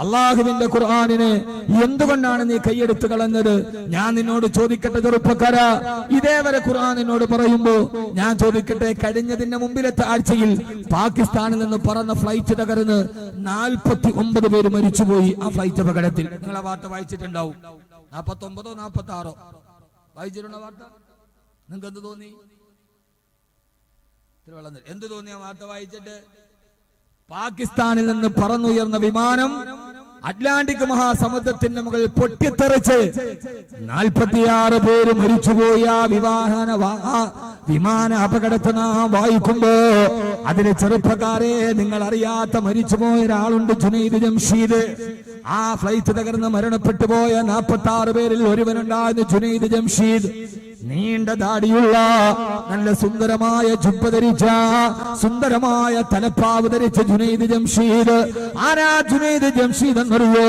അള്ളാഹുവിന്റെ ഖുർആാനിനെ എന്തുകൊണ്ടാണ് നീ കൈയെടുത്ത് കളഞ്ഞത്? ഞാൻ നിന്നോട് ചോദിക്കട്ടെ ചെറുപ്പക്കാര. ഇതേവരെ ഖുർആൻ എന്നോട് പറയുമ്പോ ഞാൻ ചോദിക്കട്ടെ കഴിഞ്ഞതിന്റെ മുമ്പിലത്തെ ആഴ്ചയിൽ പാകിസ്ഥാനിൽ നിന്ന് പറന്ന ഫ്ലൈറ്റ് തകർന്ന് നാൽപ്പത്തി ഒമ്പത് പേര് മരിച്ചുപോയി. ആ ഫ്ലൈറ്റ് അപകടത്തിൽ. നിങ്ങളെ വാർത്ത വായിച്ചിട്ടുണ്ടാവും. നാൽപ്പത്തി ഒമ്പതോ നാൽപ്പത്തി ആറോ വായിച്ചിട്ടുണ്ടോ വാർത്ത നിങ്ങൾക്ക് എന്ത് തോന്നി. എന്ത് തോന്നി ആ വാർത്ത വായിച്ചിട്ട്? പാകിസ്ഥാനിൽ നിന്ന് പറന്നുയർന്ന വിമാനം അറ്റ്ലാന്റിക് മഹാസമുദ്രത്തിന്റെ മുകളിൽ പൊട്ടിത്തെറിച്ച് നാൽപ്പത്തിയാറ് പേര് മരിച്ചുപോയ. വിവാഹന വിമാന അപകടത്തിന് നാം വായിക്കുമ്പോ അതിലെ ചെറുപ്പക്കാരെ നിങ്ങൾ അറിയാത്ത മരിച്ചുപോയ ഒരാളുണ്ട് ജുനൈദ് ജംഷീദ്. ആ ഫ്ലൈറ്റ് തകർന്ന് മരണപ്പെട്ടു പോയ നാൽപ്പത്തി ആറ് പേരിൽ ഒരുവനുണ്ടായിരുന്നു ജുനൈദ് ജംഷീദ്. നീണ്ട ദാടിയുള്ള നല്ല സുന്ദരമായ ജുബ്ബ ധരിച്ച സുന്ദരമായ തലപ്പാവ് ധരിച്ച ജുനൈദ് ജംഷീദ്. ആരാ ജുനൈദ് ജംഷീദ് എന്നറിയോ?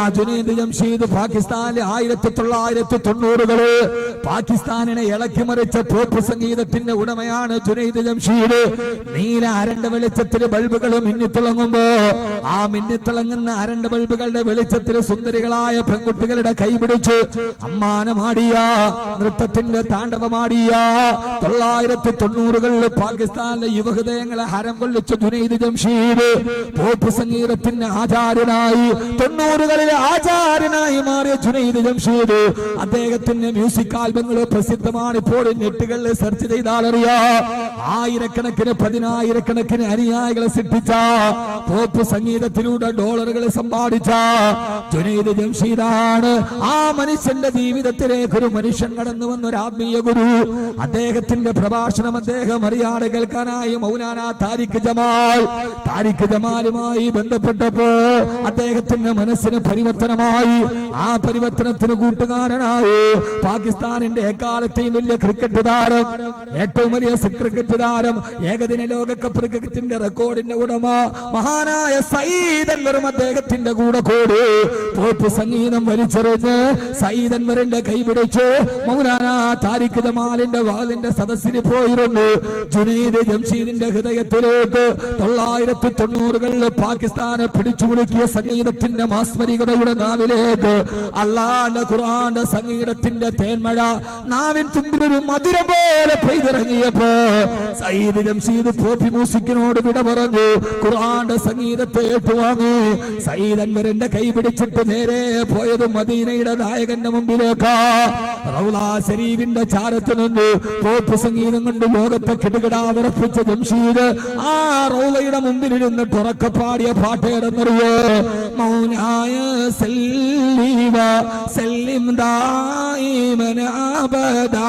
ആ ജുനൈദ് ജംഷീദ് പാകിസ്ഥാനിലെ ആയിരത്തി തൊള്ളായിരത്തി തൊണ്ണൂറുകൾ പാകിസ്ഥാനിനെ ഇളക്കി മറിച്ച പോപ്പ് സംഗീതത്തിന്റെ ഉടമയാണ് ജുനൈദ് ജംഷീദ്. നീല അരണ്ട വെളിച്ചത്തിൽ ബൾബുകൾ മിന്നിത്തിളങ്ങുമ്പോ ആ മിന്നിത്തിളങ്ങുന്ന അരണ്ട ബൾബുകളുടെ വെളിച്ചത്തിൽ സുന്ദരികളായ പെൺകുട്ടികളുടെ കൈപിടിച്ച് അമ്മാനമാടിയ നൃത്തത്തിന്റെ താണ്ഡവമാടിയ തൊള്ളായിരത്തി തൊണ്ണൂറുകളിൽ പാകിസ്ഥാനിലെ യുവഹൃദയങ്ങളെ ഹരം കൊള്ളിച്ച ജുനൈദ് ജംഷീദ് പോപ്പ് സംഗീതത്തിന്റെ ആചാര്യനായി തൊണ്ണൂറുകളിലെ ആചാര്യനായി മാറിയ ജുനൈദ് ജംഷീദ് അദ്ദേഹത്തിന്റെ മ്യൂസിക് ആൽബങ്ങൾ പ്രസിദ്ധമാണ്. ഇപ്പോൾ നെറ്റുകളിൽ സെർച്ച് ചെയ്താൽ അറിയാം. ആയിരക്കണക്കിന് പതിനായിരക്കണക്കിന് അനുയായികളെ സൃഷ്ടിച്ച പോപ്പ് സംഗീതത്തിലൂടെ ഡോളറുകൾ സമ്പാദിച്ച ജുനൈദ് ജംഷീദാണ്. ആ മനുഷ്യന്റെ ജീവിതത്തിലേക്ക് ഒരു മനുഷ്യൻ കടന്നു വന്ന ഒരു ആത്മീയ ഗുരു. അദ്ദേഹത്തിന്റെ പ്രഭാഷണം അദ്ദേഹം അറിയാതെ കേൾക്കാനായി മൗലാന താരിഖ് ജമാൽ താരിഖ് ജമാലുമായി ബന്ധപ്പെട്ടപ്പോ അദ്ദേഹത്തിന്റെ മനസ്സിന് പരിവർത്തനമായി. ആ പരിവർത്തനത്തിന് കൂട്ടുകാരനായി. പാകിസ്ഥാനിന്റെ എക്കാലത്തെയും വലിയ ക്രിക്കറ്റ് താരം ഏറ്റവും വലിയ ക്രിക്കറ്റ് താരം ഏകദിന ലോകകപ്പ് ക്രിക്കറ്റിന്റെ റെക്കോർഡിന്റെ ഉടമ മഹാനായ സയ്യിദ് അൻവറും അദ്ദേഹത്തിന്റെ കൂടെ കൂടി. തോപ്പ് സംഗീതം വലിച്ചെറിഞ്ഞ് സയ്യിദ് അൻവറിന്റെ കൈപിടിച്ച് മൗലാന താരിഖ് ജമാലിന്റെ വാലിന്റെ സദസ്സിന് പോയിരുന്നു. ജുനീദ് ജംഷീദിന്റെ ഹൃദയത്തിലേക്ക് തൊള്ളായിരത്തി തൊണ്ണൂറുകളിൽ പാകിസ്ഥാനെ പിടിച്ചു കുലുക്കിയ സംഗീതത്തിന്റെ മാസ്മരികതയുടെ നാവിലേക്ക് അള്ളാന്റെ ഖുർആന്റെ സംഗീതത്തിന്റെ തേന്മഴ നാവിൻ തുമ്പിലൊരു മധുര പോലെ പെയ്തിറങ്ങിയപ്പോ സയ്യിദ് ജംഷീദ് പോപ്പി മ്യൂസിക്കിനോട് വിട പറഞ്ഞു. ഖുർആന്റെ സംഗീതത്തെ ഏറ്റുവാങ്ങി. സയ്യിദ് അൻവറിന്റെ കൈ പിടിച്ചിട്ട് നേരെ പോയത് മദീനയുടെ നായകന്റെ മുമ്പിലേക്കാ. റൗലാ ശരീഫിന്റെ ചാരത്ത് നിന്ന് പോപ്പ് സംഗീതം കൊണ്ട് ലോകത്തെ കിടുകിടാ ജംഷീദ് ആ റൗലയുടെ മുമ്പിൽ ഇരുന്ന് തുറക്ക പാടിയ പാട്ടേടെന്നറിയോ മൗനായ സല്ലീവ സല്ലിം ദായിമന അബദാ.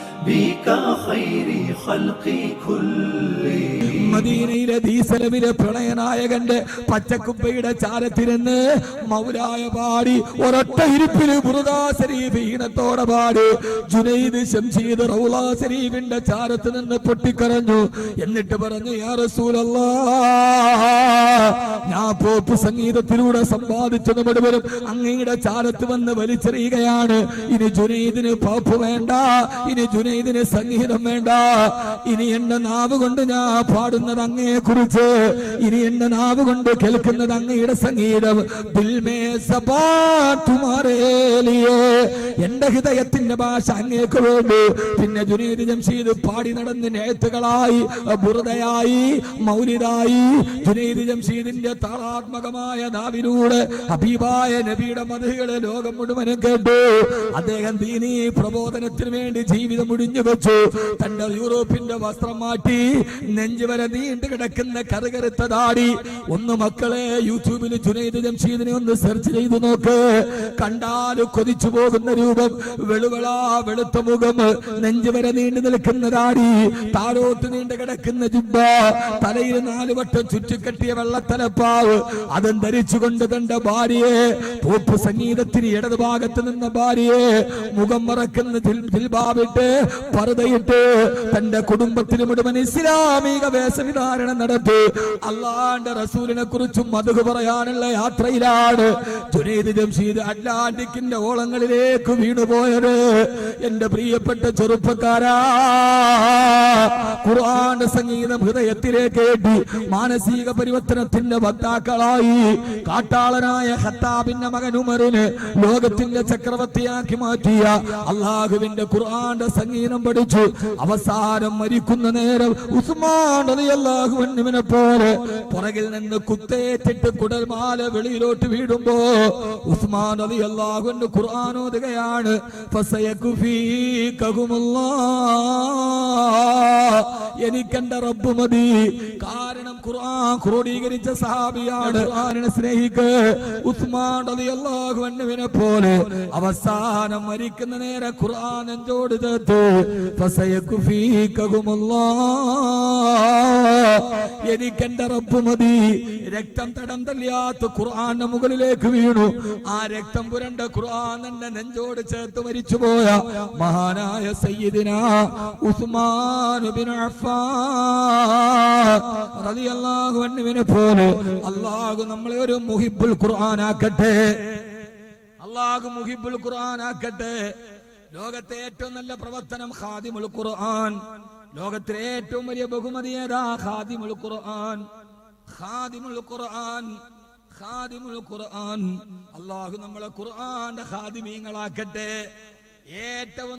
خير خلق كلهم മദീനയിലെ ദീസലമിലെ പ്രളയനായകന്റെ പച്ചക്കുപ്പയുടെ ചാരത്തിരുന്ന് മൗലായ പാടി ഒരൊറ്റ ഇരിപ്പില് ബുറുദാ ശരീഫ് ഈണത്തോടെ പാടി ജുനൈദ് ശംഷീദ് റൗലാ ശരീഫിന്റെ ചാരത്ത് നിന്ന് പൊട്ടിക്കരഞ്ഞു എന്നിട്ട് പറഞ്ഞു യാ റസൂലല്ലാ ഞാൻ പോപ്പ് സംഗീതത്തിലൂടെ സമ്പാദിച്ചത് മുഴുവനും അങ്ങയുടെ ചാലത്ത് വന്ന് വലിച്ചെറിയുകയാണ്. ഇനി ജുനൈദിന് പോപ്പ് വേണ്ട ഇനി ജുനൈദിന് സംഗീതം വേണ്ട. ഇനി എന്റെ നാവ് കൊണ്ട് ഞാൻ പാടുന്നത് അങ്ങയെ കുറിച്ച് ഇനി എന്റെ നാവ് കൊണ്ട് കേൾക്കുന്നത് അങ്ങയുടെ സംഗീതം. എന്റെ ഹൃദയത്തിന്റെ ഭാഷ അങ്ങേക്ക് വേണ്ടു. പിന്നെ ജുനീദ് ജംഷീദ് പാടി നടന്ന് നേത്തുകളായി ബുറുദയായി മൗലിദായി. ജുനീദ് ജംഷീദിന്റെ താളാത്മകമായ നാവിലൂടെ ഹബീബായ നബിയുടെ മതകളെ ലോകം മുഴുവനും കേട്ടു. അദ്ദേഹം ദീനീ പ്രബോധനത്തിന് വേണ്ടി ജീവിതം മുടിഞ്ഞു വെച്ചു. തന്റെ യൂറോപ്പിന്റെ വസ്ത്രം മാറ്റി നെഞ്ചുവരെ നീണ്ടു കിടക്കുന്ന കറുകറുത്ത ദാടി ഒന്ന് മക്കളെ യൂട്യൂബിൽ ജുനൈദ് ജംഷീദിനെ ഒന്ന് സെർച്ച് ചെയ്തു നോക്ക്. കണ്ടാൽ കൊതിച്ചു പോകുന്ന രൂപം വെളുവളാ വെളുത്ത മുഖം നെഞ്ചുവരെ നീണ്ടു നിൽക്കുന്ന ദാടി താരോത്ത് നീണ്ടു കിടക്കുന്ന ജുബ്ബ തലയിൽ നാലുവട്ടം ചുറ്റിക്കെട്ടിയ ചുറ്റിക്കെട്ടിയ വെള്ളത്തലപ്പാവ് അതും ധരിച്ചുകൊണ്ട് തന്റെ ഭാര്യയെ പോപ്പ് സംഗീതത്തിന് ഇടത് ഭാഗത്ത് നിന്ന ഭാര്യയെ മുഖം മറക്കുന്ന ദിൽ- ദിൽബാവിട്ട് പറുതയിട്ട് തന്റെ കുടുംബത്തിന് മുഴുവൻ ഇസ്ലാമിക വേഷ വേഷവിധാരണം നടത്തി. അള്ളാന്റെ റസൂലിനെ കുറിച്ചും മധു പറയാനുള്ള യാത്രയിലാണ് ജുനൈദ് ജംഷീദ് അറ്റ്ലാന്റിക്കിന്റെ ഓളങ്ങളിലേക്ക് വീണുപോയത്. എന്റെ പ്രിയപ്പെട്ട ചെറുപ്പക്കാരാ ഖുർആന്റെ സംഗീതം ഹൃദയത്തിലേക്ക് ഏറ്റി മാനസിക പരിവർത്തനത്തിന്റെ വക്താക്കളായി കാട്ടാളനായ ഹത്താബിന്റെ മകൻ ഉമറിന് ലോകത്തിന്റെ ചക്രവർത്തിയാക്കി മാറ്റിയ അള്ളാഹുവിന്റെ ഖുർആന്റെ സംഗീതം പഠിച്ചു. അവസാനം മരിക്കുന്ന നേരം ഉസ്മാൻ പോലെ പുറകിൽ നിന്ന് കുത്തേറ്റിട്ട് കുടൽമാല വെളിയിലോട്ട് വീടുമ്പോ ഉസ്മാൻ അലി അള്ളാഹുവിന്റെ ഖുർആൻ ഓതുകയാണ് എനിക്കെന്റെ റബ്ബ് മതി. കാരണം ഖുർആൻ ക്രോഡീകരിച്ച സഹാബിയാണ് ഖുർആനെ സ്നേഹിക്ക്. ഉസ്മാൻ റളിയല്ലാഹു അൻഹുവിനെ പോലെ അവസാനം മരിക്കുന്ന നേരെ ഖുർആൻ നെഞ്ചോട് ചേർത്ത് എനിക്കെന്റെ റബ്ബ് മതി. രക്തം തടം തല്ലിയാത്ത ഖുർആന്റെ മുകളിലേക്ക് വീണു. ആ രക്തം പുരണ്ട ഖുർആൻ എന്റെ നെഞ്ചോട് ചേർത്ത് മരിച്ചുപോയ മഹാനായ സയ്യിദിന ഉസ്മാൻ റളിയല്ലാഹു പോലെ അല്ലാഹു നമ്മളെ ഒരു മുഹിബ്ബുൽ ഖുർആനാക്കട്ടെ. അള്ളാഹു മുഹിബുൽ ഖുർആനാക്കട്ടെ. ലോകത്തെ ഏറ്റവും നല്ല പ്രവർത്തനം ഖാദിമുൽ ഖുർആൻ. ലോകത്തിലെ ഏറ്റവും വലിയ ബഹുമതി ഏതാ? ഖാദിമുൽ ഖുർആൻ. ഖാദിമുൽ ഖുർആൻ. ഖാദിമുൽ ഖുർആൻ. അള്ളാഹു നമ്മളെ ഖുർആന്റെ ഖാദിമീങ്ങളാക്കട്ടെ. ഏറ്റവും